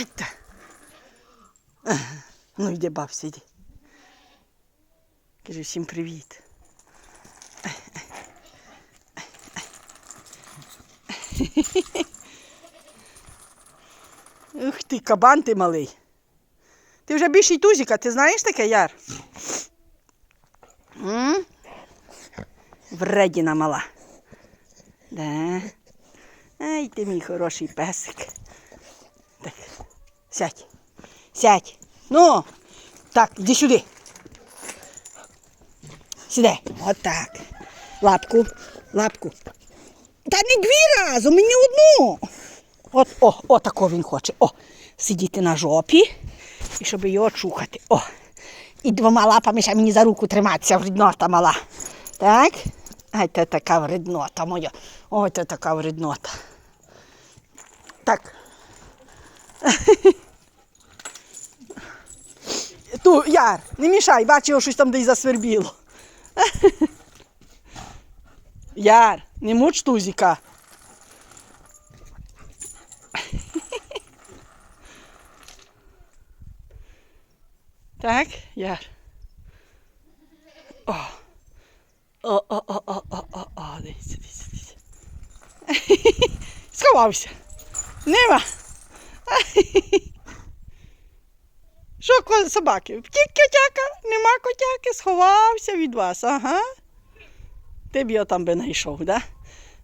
Ай. Ну йди, бабся, йди. Кажи всім привіт. Ух ти, кабан ти малий. Ти вже більший тузіка, ти знаєш таке, Яр? М? Вредіна мала. Да. Ай, ти мій хороший песик. Сядь. Сядь. Ну, так, іди сюди. Сідай. Отак. Лапку, лапку. Та не дві разом, мені одну. От, о, о, тако він хоче. О, сидіти на жопі, і щоб його чухати. О. І двома лапами ще мені за руку триматися, вреднота мала. Так? Ай, це така вреднота моя. Ой, це така вреднота. Так. Ту, Яр, не мішай, його щось там десь засвербіло. Яр, не муч тузіка. Так, Яр. О. О, о, о, о, о, о, о, дивіться, дивіться, дивіться. Сховався. Нема. Собаки? Втік котяка, нема котяки, сховався від вас, ага. Ти б його там би знайшов, да?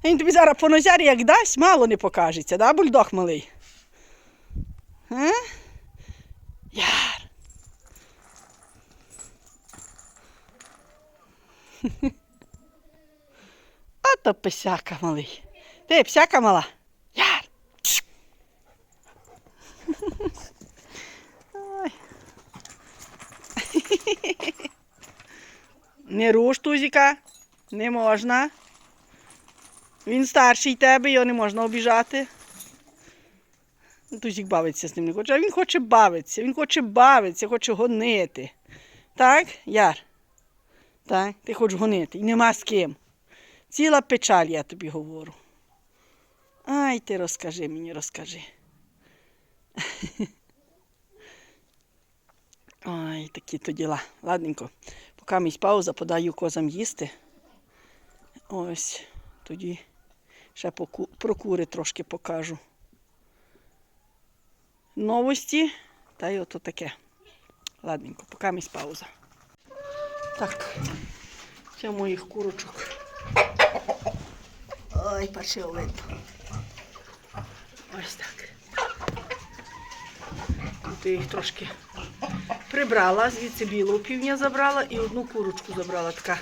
Він тобі зараз по нозярі як дасть, мало не покажеться, да, бульдог малий? А? Яр. А то писяка малий. Ти псяка мала? Яр. Ой. Не руш тузіка, не можна. Він старший тебе, його не можна обіжати. Тузік бавиться з ним не хоче. А він хоче бавитися, він хоче бавитися, хоче гонити. Так, Яр? Так, ти хочеш гонити. І нема з ким. Ціла печаль, я тобі говорю. Ай, ти розкажи мені, розкажи. Ой, такі то діла. Ладненько. Поки місь пауза, подаю козам їсти. Ось тоді ще про кури трошки покажу. Новості. Та й ото таке. Ладненько, поки місь пауза. Так, це моїх курочок. Ой, видно. Ось так. Тут їх трошки прибрала, звідси білу півня забрала і одну курочку забрала така.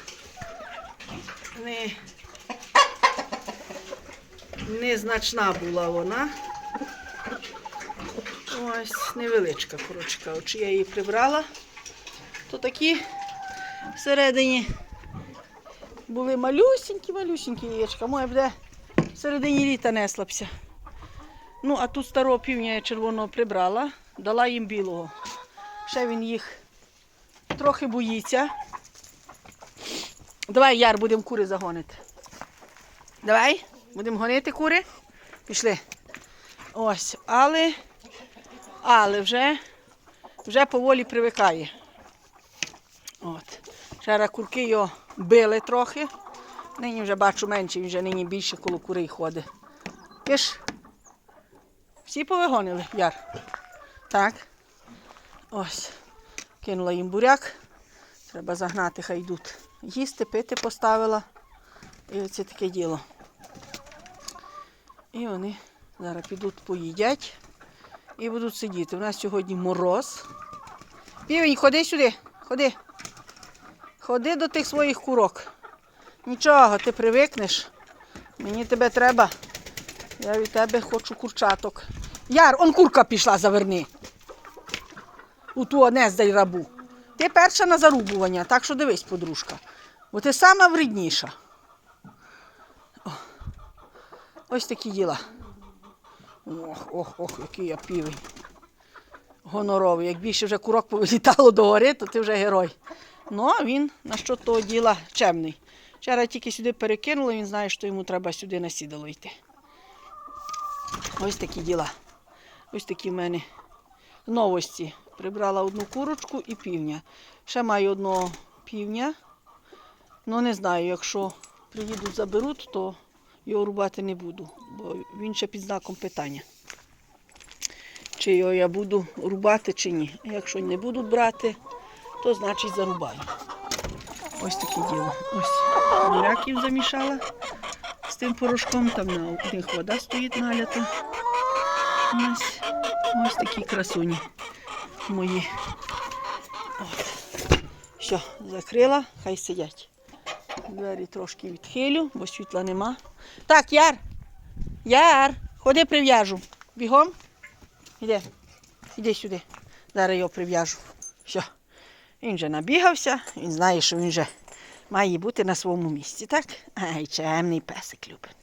Не, незначна була вона. Ось невеличка курочка. От я її прибрала, то такі всередині були малюсінькі, малюсінькі яєчка. Моя буде в середині літа неслабся. Ну, а тут старого півня я червоного прибрала, дала їм білого. Ще він їх трохи боїться. Давай, Яр, будемо кури загонити. Давай, будемо гонити кури. Пішли. Ось, але, але вже, вже поволі привикає. От. Вчора курки його били трохи. Нині вже бачу менше, він вже нині більше коло курей ходить. Киш. Всі повигонили, Яр. Так. Ось. Кинула їм буряк. Треба загнати, хай йдуть. Їсти, пити поставила. І оце таке діло. І вони зараз підуть поїдять і будуть сидіти. У нас сьогодні мороз. Півень, ходи сюди, ходи. Ходи до тих своїх курок. Нічого, ти привикнеш. Мені тебе треба. Я від тебе хочу курчаток. Яр, он курка пішла, заверни. У ту не здай рабу. Ти перша на зарубування, так що дивись, подружка. Бо ти сама вредніша. О. Ось такі діла. Ох, ох, ох, який я півень. Гоноровий. Як більше вже курок повилітало до гори, то ти вже герой. Ну, а він на що того діла чемний. Вчора тільки сюди перекинули, він знає, що йому треба сюди на сідало йти. Ось такі діла. Ось такі в мене новості. Прибрала одну курочку і півня. Ще маю одного півня. Ну не знаю, якщо приїдуть, заберуть, то його рубати не буду, бо він ще під знаком питання. Чи його я буду рубати, чи ні. Якщо не будуть брати, то значить зарубаю. Ось таке діло. Ось буряків замішала з тим порошком. Там на них вода стоїть налята. Ось, ось такі красуні мої. От. Все, закрила, хай сидять. Двері трошки відхилю, бо світла нема. Так, Яр! Яр! Ходи прив'яжу. Бігом. Іди. Іди сюди. Зараз його прив'яжу. Все. Він вже набігався, він знає, що він вже має бути на своєму місці, так? Ай, чемний песик любить.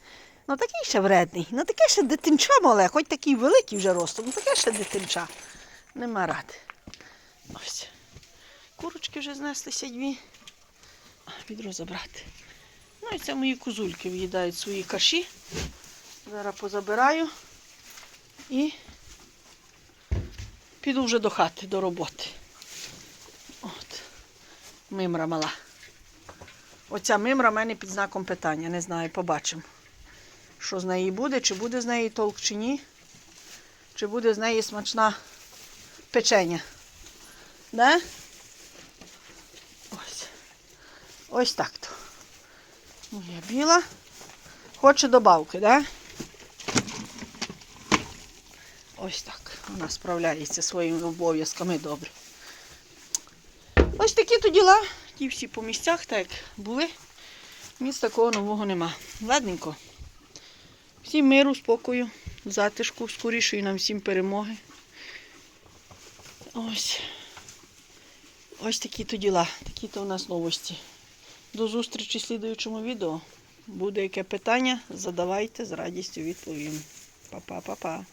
Ну такий ще вредний, ну таке ще дитинча мале, хоч такий великий вже ростом, ну таке ще дитинча. Нема ради. Ось. Курочки вже знеслися дві. Відро забрати. Ну і це мої козульки в'їдають свої каші. Зараз позабираю і піду вже до хати, до роботи. От. Мимра мала. Оця мимра в мене під знаком питання. Не знаю, побачимо. Що з неї буде, чи буде з неї толк, чи ні. Чи буде з неї смачна печення. Да? Ось. Ось так то. Моя біла. Хоче добавки, да? Ось так. Вона справляється своїми обов'язками добре. Ось такі то діла. Ті всі по місцях, так як були. Міст такого нового нема. Ладненько. Всім миру, спокою, затишку, скорішої нам всім перемоги. Ось. Ось такі то діла, такі то у нас новості. До зустрічі в слідуючому відео. Буде яке питання, задавайте, з радістю відповім. Па-па-па-па.